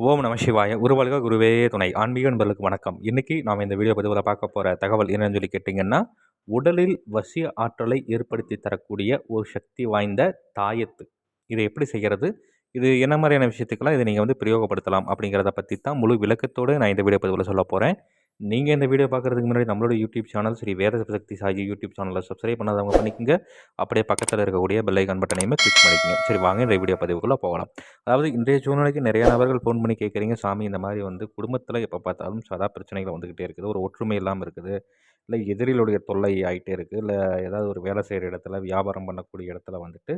ஓம் நம சிவாய. உருவல்க குருவே துணை. ஆன்மீக நண்பர்களுக்கு வணக்கம். இன்றைக்கி நாம் இந்த வீடியோ பதிவில் பார்க்க போகிற தகவல் என்னன்னு சொல்லி கேட்டிங்கன்னா உடலில் வசிய ஆற்றலை ஏற்படுத்தி தரக்கூடிய ஒரு சக்தி வாய்ந்த தாயத்து. இதை எப்படி செய்கிறது இது என்ன மாதிரியான விஷயத்துக்கெல்லாம் இதை நீங்கள் வந்து பிரயோகப்படுத்தலாம் அப்படிங்கிறத பற்றி தான் முழு விளக்கத்தோடு நான் இந்த வீடியோ பதிவில் சொல்ல போகிறேன் நீங்கள் இந்த வீடியோ பார்க்குறதுக்கு முன்னாடி நம்மளோட YouTube channel Sri Veda Shakti Sai YouTube சேனலில் சப்ஸ்கிரைப் பண்ணாதவங்க பண்ணிக்கோங்க. அப்படியே பக்கத்தில் இருக்கக்கூடிய பெல்லைக்கான் பட்டனையுமே கிளிக் பண்ணிக்கோங்க. சரி வாங்க இந்த வீடியோ பதிவுக்குள்ளே போகலாம். அதாவது இன்றைய சூழ்நிலைக்கு நிறைய நபர்கள் ஃபோன் பண்ணி கேட்குறீங்க சாமி இந்த மாதிரி வந்து குடும்பத்தில் எப்போ பார்த்தாலும் சதா பிரச்சனைகள் வந்துக்கிட்டே இருக்குது. ஒரு ஒற்றுமை இல்லாமல் இருக்குது. இல்லை எதிரிகளுடைய தொல்லை ஆகிட்டே இருக்குது இல்லை ஏதாவது ஒரு வேலை செய்கிற இடத்துல வியாபாரம் பண்ணக்கூடிய இடத்துல வந்துட்டு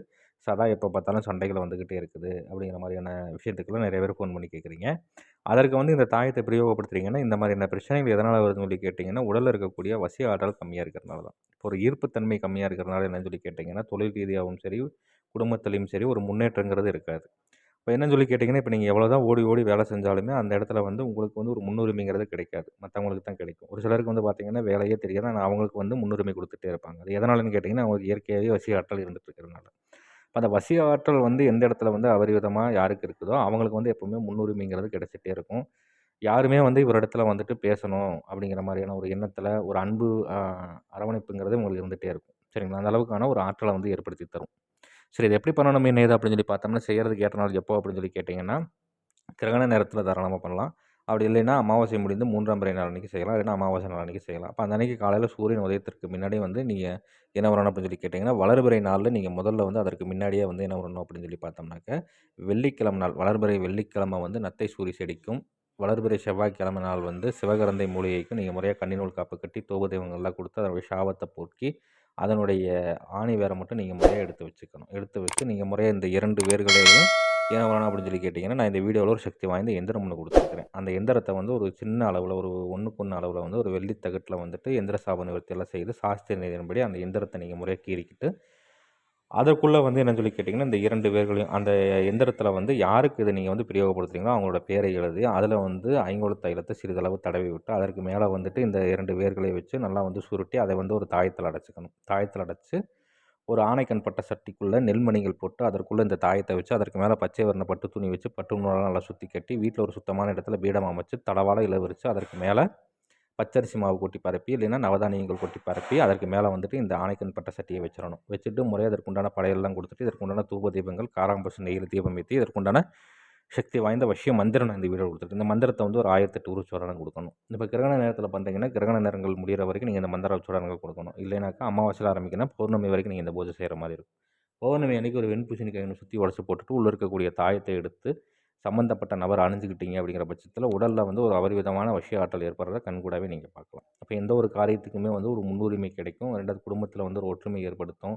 சதா எப்போ பார்த்தாலும் சண்டைகள் வந்துக்கிட்டே இருக்குது. அப்படிங்கிற மாதிரியான விஷயத்துக்கெல்லாம் நிறைய பேர் ஃபோன் பண்ணி கேட்குறீங்க அதற்கு வந்து இந்த தாயத்தை பிரயோகப்படுத்துறீங்கன்னா இந்த மாதிரியான பிரச்சனைகள் எதனால் வருதுன்னு சொல்லி கேட்டிங்கன்னா உடலில் இருக்கக்கூடிய வசிய ஆற்றல் கம்மியாக இருக்கிறனால தான். இப்போ ஒரு ஈர்ப்புத்தன்மை கம்மியாக இருக்கிறனால என்னன்னு சொல்லி கேட்டிங்கன்னா தொழில் ரீதியாகவும் சரி குடும்பத்துலேயும் சரி ஒரு முன்னேற்றங்கிறது இருக்காது. இப்போ என்னன்னு சொல்லி கேட்டிங்கன்னா இப்போ நீங்கள் எவ்வளோ தான் ஓடி ஓடி வேலை செஞ்சாலுமே அந்த இடத்துல வந்து உங்களுக்கு வந்து ஒரு முன்னுரிமைங்கிறது கிடைக்காது. மற்றவங்களுக்கு தான் கிடைக்கும். ஒரு சிலருக்கு வந்து பார்த்திங்கன்னா வேலையே தெரியாது. ஆனால் அவங்களுக்கு வந்து முன்னுரிமை கொடுத்துட்டே இருப்பாங்க. அது எதனாலன்னு கேட்டிங்கன்னா அவங்களுக்கு இயற்கையாகவே வசிய ஆற்றல் இருந்துட்டு இருக்கிறனால இப்போ அந்த வசிய ஆற்றல் வந்து எந்த இடத்துல வந்து அபரிவிதமாக யாருக்கு இருக்குதோ அவங்களுக்கு வந்து எப்போவுமே முன்னுரிமைங்கிறது கிடச்சிட்டே இருக்கும். யாருமே வந்து இவர் இடத்துல வந்துட்டு பேசணும் அப்படிங்கிற மாதிரியான ஒரு எண்ணத்தில் ஒரு அன்பு அரவணைப்புங்கிறது உங்களுக்கு இருந்துகிட்டே இருக்கும். சரிங்களா? அந்த அளவுக்கான ஒரு ஆற்றலை வந்து ஏற்படுத்தி தரும். சரி இது எப்படி பண்ணணும் என்ன ஏது அப்படின்னு சொல்லி பார்த்தோம்னா செய்கிறதுக்கு ஏற்ற நாள் எப்போ அப்படின்னு சொல்லி கேட்டிங்கன்னா கிரகண நேரத்தில் தாராளமாக பண்ணலாம். அப்படி இல்லைன்னா அமாவாசை முடிந்து மூன்றாம் பிறை நாள் அன்றைக்கி செய்யலாம். இல்லைன்னா அமாவாசை நாள் அன்றைக்கி செய்யலாம். அப்போ அந்த அன்றைக்கி காலையில் சூரியன் உதயத்திற்கு முன்னாடி வந்து நீங்கள் என்ன வரணும் அப்படின்னு சொல்லி கேட்டிங்கன்னா வளர்பிறை நாளில் நீங்கள் முதல்ல வந்து அதற்கு முன்னாடியே வந்து என்ன வரணும் அப்படின்னு சொல்லி பார்த்தோம்னாக்க வெள்ளிக்கிழமை நாள் வளர்பிறை வெள்ளிக்கிழமை வந்து நத்தை சூரி செடிக்கும் வளர்பிறை செவ்வாய்க்கிழமை நாள் வந்து சிவகரந்தை மூலிகைக்கும் நீங்கள் முறையாக கண்ணினூல் காப்பு கட்டி தோப தெய்வங்கள்லாம் கொடுத்து அதனுடைய சாபத்தை போக்கி அதனுடைய ஆணி வேரை மட்டும் நீங்கள் முறையாக எடுத்து வச்சுக்கணும். எடுத்து வச்சு நீங்கள் முறையாக இந்த இரண்டு வேர்களையும் ஏன் வரணும் அப்படின்னு சொல்லி கேட்டிங்கன்னா நான் இந்த வீடியோவில் ஒரு சக்தி வாய்ந்த எந்திரம் ஒன்று கொடுத்துருக்குறேன். அந்த எந்திரத்தை வந்து ஒரு சின்ன அளவில் ஒரு ஒன்றுக்கு ஒன்று அளவில் வந்து ஒரு வெள்ளித்தகட்டில் வந்துட்டு எந்திர சாப நிவர்த்தியெல்லாம் செய்து சாஸ்திர நிதியின்படி அந்த எந்திரத்தை நீங்கள் முறையாக கீறிக்கிட்டு அதற்குள்ளே வந்து என்னன்னு சொல்லி கேட்டிங்கன்னா இந்த இரண்டு பேர்களையும் அந்த எந்திரத்தில் வந்து யாருக்கு இதை நீங்கள் வந்து பிரயோகப்படுத்துறீங்களோ அவங்களோட பேரை எழுதி அதில் வந்து ஐங்கோல தைலத்தை சிறிதளவு தடவி விட்டு அதற்கு மேலே வந்துட்டு இந்த இரண்டு வேர்களை வச்சு நல்லா வந்து சுருட்டி அதை வந்து ஒரு தாயத்தில் அடைச்சிக்கணும். தாயத்தில் அடைச்சி ஒரு ஆணைக்கண் பட்ட சட்டிக்குள்ளே நெல்மணிகள் போட்டு அதற்குள்ளே இந்த தாயத்தை வச்சு அதற்கு மேலே பச்சை வர்ண பட்டு துணி வச்சு பட்டு நூலால் நல்லா சுற்றி கட்டி வீட்டில் ஒரு சுத்தமான இடத்துல பீடம் அமைச்சு தடவாள இளவரிச்சு அதற்கு மேலே பச்சரிசி மாவு கொட்டி பரப்பி இல்லைன்னா நவதானியங்கள் கொட்டி பரப்பி அதற்கு மேலே வந்துட்டு இந்த ஆணைக்கண் பட்ட சட்டியை வச்சிடணும். வச்சுட்டு முறையாக அதற்குண்டான படையெல்லாம் கொடுத்துட்டு இதற்குண்டான தூப தீபங்கள் காராம்பசு நெய்யில் தீபம் ஏற்றி இதற்குண்டான சக்தி வாய்ந்த வசிய மந்திரம் நான் இந்த வீடியோ கொடுத்துருக்கேன். இந்த மந்திரத்தை வந்து ஒரு ஆயிரத்தெட்டு உருச்சோரணம் கொடுக்கணும். இப்போ கிரகண நேரத்தில் பார்த்தீங்கன்னா கிரகண நேரங்கள் முடிகிற வரைக்கும் நீங்கள் இந்த மந்திர உச்சோரணங்கள் கொடுக்கணும். இல்லைனாக்கா அமாவாசையில் ஆரம்பிக்கணும் பௌர்ணமி வரைக்கும் நீங்கள் இந்த பூஜை செய்கிற மாதிரி இருக்கும். பௌர்ணமி அன்றைக்கி ஒரு வெண்பூசணிக்காய் சுற்றி உடச்சி போட்டுட்டு உள்ளே இருக்கக்கூடிய தாயத்தை எடுத்து சம்மந்தப்பட்ட நபர் அணிஞ்சுக்கிட்டீங்க அப்படிங்கிற பட்சத்தில் உடலில் வந்து ஒரு அபரிவிதமான வசிய ஆற்றல் ஏற்படுறத கண்கூடாவே நீங்கள் பார்க்கலாம். அப்போ எந்த ஒரு காரியத்துக்குமே வந்து ஒரு முன்னுரிமை கிடைக்கும். ரெண்டாவது குடும்பத்தில் வந்து ஒரு ஒற்றுமை ஏற்படுத்தும்.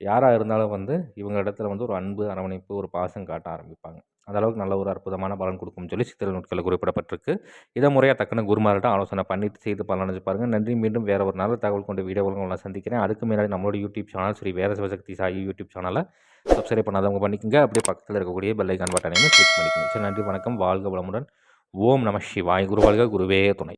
யாராக இருந்தாலும் வந்து இவங்க இடத்துல வந்து ஒரு அன்பு அரவணைப்பு ஒரு பாசம் காட்ட ஆரம்பிப்பாங்க. அந்த அளவுக்கு நல்ல ஒரு அற்புதமான பலன் கொடுக்கும்னு சொல்லி சித்திரை நூட்களில் குறிப்பிடப்பட்டிருக்கு. இதை முறையாக தக்கன குருமார்கிட்ட ஆலோசனை பண்ணிட்டு செய்து பலனடைஞ்சு பாருங்கள் நன்றி. மீண்டும் வேறு ஒரு நல்ல தகவல் கொண்டு வீடியோவில் நான் சந்திக்கிறேன். அதுக்கு முன்னாடி நம்மளோட YouTube channel Sri Veda Sivashakti Sai YouTube சேனலை சப்ஸ்கிரைப் பண்ணாதவங்க பண்ணிக்கோங்க. அப்படியே பக்கத்தில் இருக்கக்கூடிய பெல்லைக்கான் பட்டனையும் கிளிக் பண்ணிக்கோங்க. சரி நன்றி. வணக்கம். வாழ்க வளமுடன். ஓம் நம சிவாய். குருவாழ்க குருவே துணை.